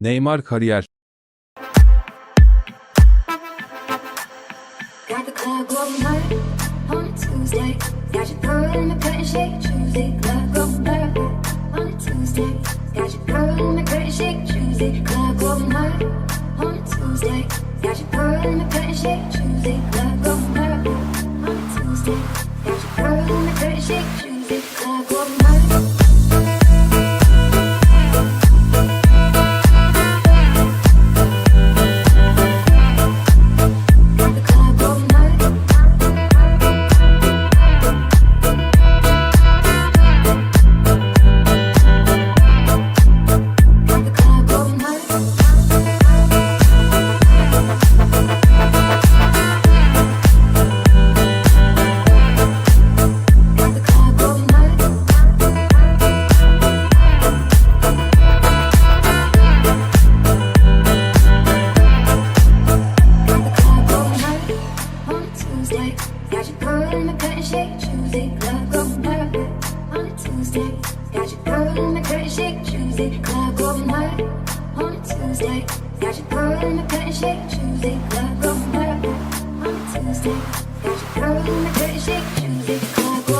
Neymar kariyer. Club Tuesday. Got your girl in the curtain shake Tuesday. Club going Tuesday. Got your girl in the curtain shake Tuesday. Club going hard on a Tuesday. Got your girl in the curtain shake Tuesday. Club going hard on a Tuesday. Got your girl in the curtain shake Tuesday. Club going.